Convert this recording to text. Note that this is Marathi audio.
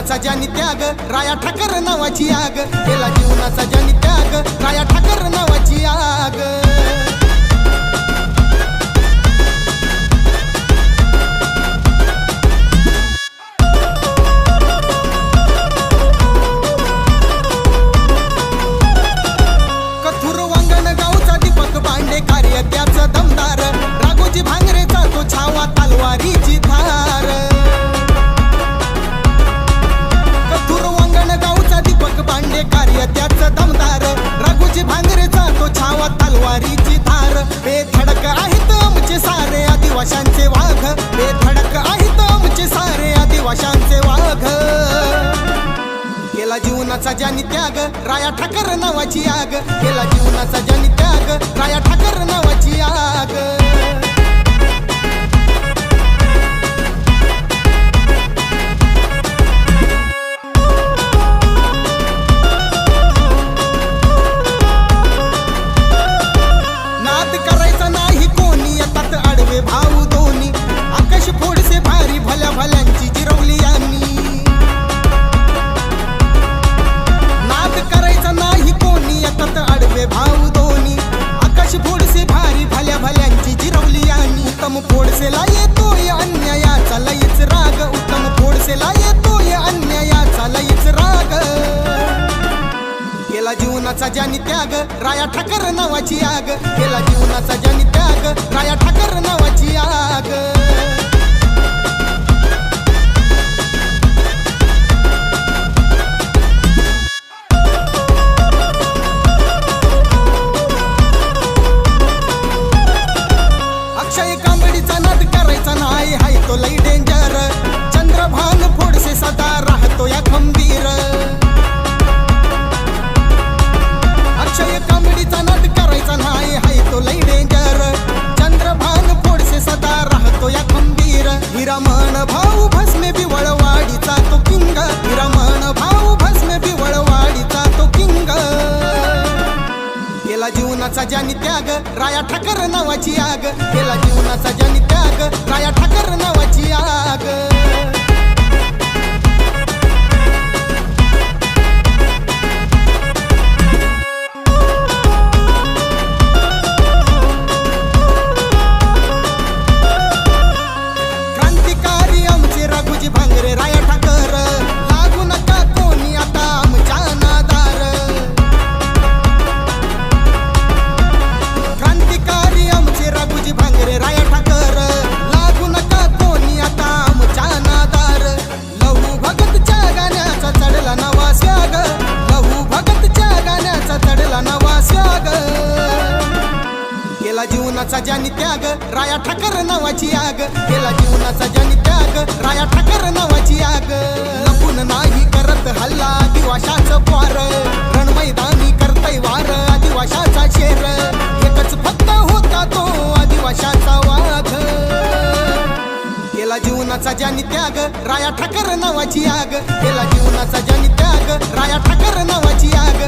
जीवनाचा ज्यानी त्याग राया ठाकर नावाची आग. केला जीवनाचा ज्यानी त्याग तो छावा तलवारीची धार. बेधडक आहेत आमचे सारे आदिवाशांचे वाघ. बेधडक आहेत आमचे सारे आदिवाशांचे वाघ. केला जीवनाचा ज्यानी त्याग राया ठाकर नावाची आग. केला जीवनाचा ज्यानी प्रेमाचा ज्यानी त्याग राया ठाकर नावाची आग. गेला जीव जीवनाचा ज्यानी त्याग राया ठाकर नावाची आग. केला जीवनाचा ज्यानी जीवनाचा ज्यानी त्याग राया ठाकर नावाची आग. केला जीवनाचा ज्यानी त्याग राया ठाकर नावाची आग. लपून नाही करत हल्ला दिवाशाच पार. रणमैदानी करतय वार आदिवाशाचा शेर. एकच फक्त होता तो आदिवाशाचा वाघ. केला जीवनाचा ज्यानी त्याग राया ठाकर नावाची आग. केला जीवनाचा ज्यानी त्याग राया ठाकर नावाची आग.